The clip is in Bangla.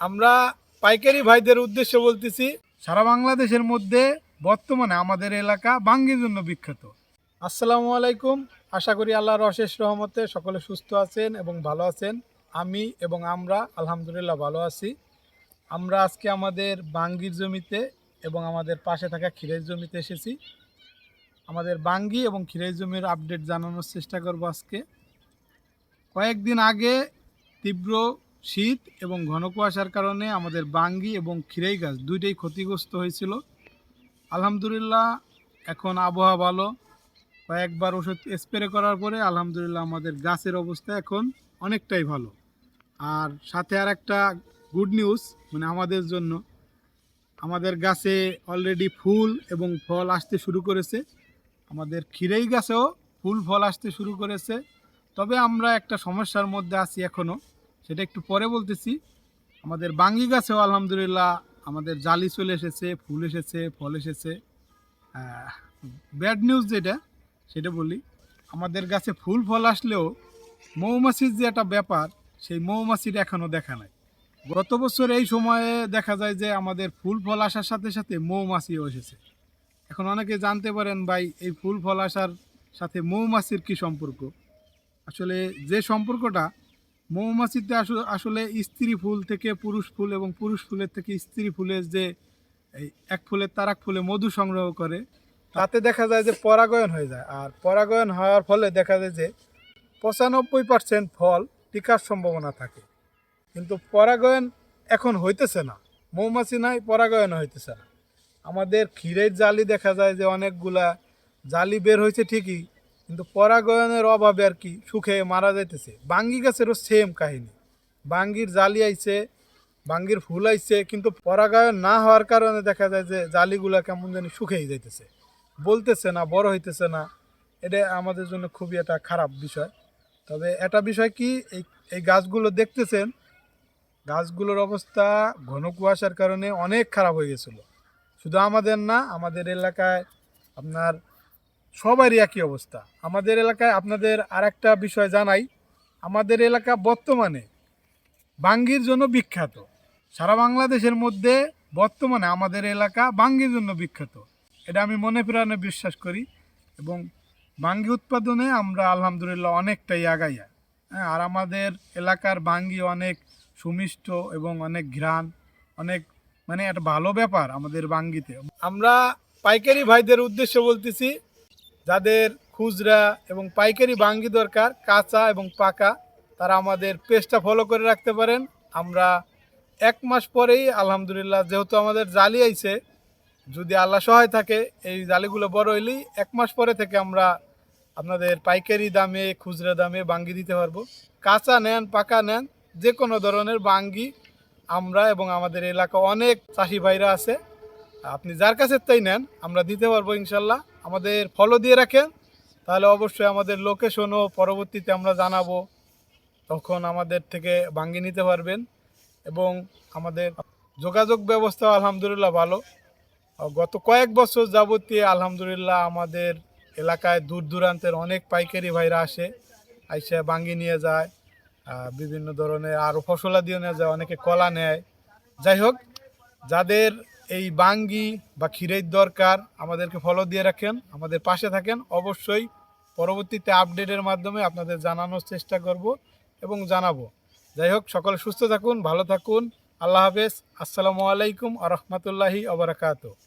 আমরা পাইকারি ভাইদের উদ্দেশ্যে বলতেছি, সারা বাংলাদেশের মধ্যে বর্তমানে আমাদের এলাকা বাঙ্গির জন্য বিখ্যাত। আসসালামু আলাইকুম। আশা করি আল্লাহর অশেষ রহমতে সকলে সুস্থ আছেন এবং ভালো আছেন। আমি এবং আমরা আলহামদুলিল্লাহ ভালো আছি। আমরা আজকে আমাদের বাঙ্গির জমিতে এবং আমাদের পাশে থাকা ক্ষীরের জমিতে এসেছি। আমাদের বাঙ্গি এবং ক্ষীরের জমির আপডেট জানানোর চেষ্টা করব আজকে। কয়েকদিন আগে তীব্র শীত এবং ঘন কুয়াশার কারণে আমাদের বাঙ্গি এবং খিরাই গাছ দুইটাই ক্ষতিগ্রস্ত হয়েছিল। আলহামদুলিল্লাহ, এখন আবহাওয়া ভালো। কয়েকবার ওষুধ স্প্রে করার পরে আলহামদুলিল্লাহ আমাদের গাছের অবস্থা এখন অনেকটাই ভালো। আর সাথে আর একটা গুড নিউজ মানে আমাদের জন্য। আমাদের গাছে অলরেডি ফুল এবং ফল আসতে শুরু করেছে। আমাদের খিরাই গাছেও ফুল, ফল আসতে শুরু করেছে। তবে আমরা একটা সমস্যার মধ্যে আছি এখনও সেটা একটু পরে বলতেছি। আমাদের বাঙ্গি গাছেও আলহামদুলিল্লাহ আমাদের জালি চলে এসেছে, ফুল এসেছে, ফল এসেছে। ব্যাড নিউজ যেটা, সেটা বলি। আমাদের গাছে ফুল, ফল আসলেও মৌমাছির যে একটা ব্যাপার, সেই মৌমাছির এখনও দেখা নাই। গত বছর এই সময়ে দেখা যায় যে আমাদের ফুল, ফল আসার সাথে সাথে মৌমাছিও এসেছে। এখন অনেকে জানতে পারেন ভাই, এই ফুল, ফল আসার সাথে মৌমাছির কি সম্পর্ক? আসলে যে সম্পর্কটা মৌমাছিতে আস- আসলে স্ত্রী ফুল থেকে পুরুষ ফুল এবং পুরুষ ফুলের থেকে স্ত্রী ফুলের যে এই এক ফুলের তার এক ফুলে মধু সংগ্রহ করে, তাতে দেখা যায় যে পরাগায়ন হয়ে যায়। আর পরাগায়ন হওয়ার ফলে দেখা যায় যে পঁচানব্বই পার্সেন্ট ফল টিকার সম্ভাবনা থাকে। কিন্তু পরাগায়ন এখন হইতেছে না। মৌমাছি নাই, পরাগায়ন হইতেছে না। আমাদের ক্ষীরের জালি দেখা যায় যে অনেকগুলা জালি বের হয়েছে ঠিকই কিন্তু পরাগায়নের অভাবে আর কি সুখে মারা যাইতেছে। বাঙ্গি গাছেরও সেম কাহিনী। বাঙ্গির জালি আইছে, বাঙ্গির ফুল আইছে, কিন্তু পরাগায়ন না হওয়ার কারণে দেখা যায় যে জালিগুলা কেমন জানি শুকিয়ে যাইতেছে। বলতেছে না, বড় হইতেছে না। এটা আমাদের জন্য খুবই একটা খারাপ বিষয়। তবে একটা বিষয় কি, এই এই গাছগুলো দেখতেছেন, গাছগুলোর অবস্থা ঘন কুয়াশার কারণে অনেক খারাপ হয়ে গেছিল। শুধু আমাদের না, আমাদের এলাকায় আপনার সবারই একই অবস্থা। আমাদের এলাকায় আপনাদের আর একটা বিষয় জানাই। আমাদের এলাকা বর্তমানে বাঙ্গির জন্য বিখ্যাত। সারা বাংলাদেশের মধ্যে বর্তমানে আমাদের এলাকা বাঙ্গির জন্য বিখ্যাত। এটা আমি মনে প্রাণে বিশ্বাস করি এবং বাঙ্গি উৎপাদনে আমরা আলহামদুলিল্লাহ অনেকটাই আগাইয়া। হ্যাঁ আর আমাদের এলাকার বাঙ্গি অনেক সুমিষ্ট এবং অনেক ঘ্রাণ, অনেক মানে একটা ভালো ব্যাপার আমাদের বাঙ্গিতে। আমরা পাইকারি ভাইদের উদ্দেশ্যে বলতেছি যাদের খুচরা এবং পাইকারি বাঙ্গি দরকার, কাঁচা এবং পাকা, তারা আমাদের পেজটা ফলো করে রাখতে পারেন। আমরা এক মাস পরেই, আলহামদুলিল্লাহ, যেহেতু আমাদের জালি আইছে, যদি আল্লাহ সহায় থাকে, এই জালিগুলো বড় হইলেই এক মাস পরে থেকে আমরা আপনাদের পাইকারি দামে, খুচরা দামে বাঙ্গি দিতে পারব। কাঁচা নেন, পাকা নেন যে কোনো ধরনের বাঙ্গি আমরা এবং আমাদের এলাকা অনেক চাষি ভাইরা আছে। আপনি যার কাছে তাই নেন, আমরা দিতে পারব ইনশাল্লাহ। আমাদের ফলো দিয়ে রাখেন। তাহলে অবশ্যই আমাদের লোকেশনও পরবর্তীতে আমরা জানাব। তখন আমাদের থেকে বাঙ্গি নিতে পারবেন এবং আমাদের যোগাযোগ ব্যবস্থা আলহামদুলিল্লাহ ভালো। গত কয়েক বছর যাবতীয় আলহামদুলিল্লাহ আমাদের এলাকায় দূর দূরান্তের অনেক পাইকারি ভাইরা আসে, আইসা বাঙ্গি নিয়ে যায় বিভিন্ন ধরনের আরও ফসলা ফসলাদিও নিয়ে যায়, অনেকে কলা নেয়। যাই হোক, যাদের এই বাঙ্গি বা ক্ষীরের দরকার আমাদেরকে ফলো দিয়ে রাখেন, আমাদের পাশে থাকেন। অবশ্যই পরবর্তীতে আপডেটের মাধ্যমে আপনাদের জানানোর চেষ্টা করব এবং জানাব। যাই হোক, সকলে সুস্থ থাকুন, ভালো থাকুন। আল্লাহ হাফেজ। আসসালামু আলাইকুম আ রহমতুল্লাহি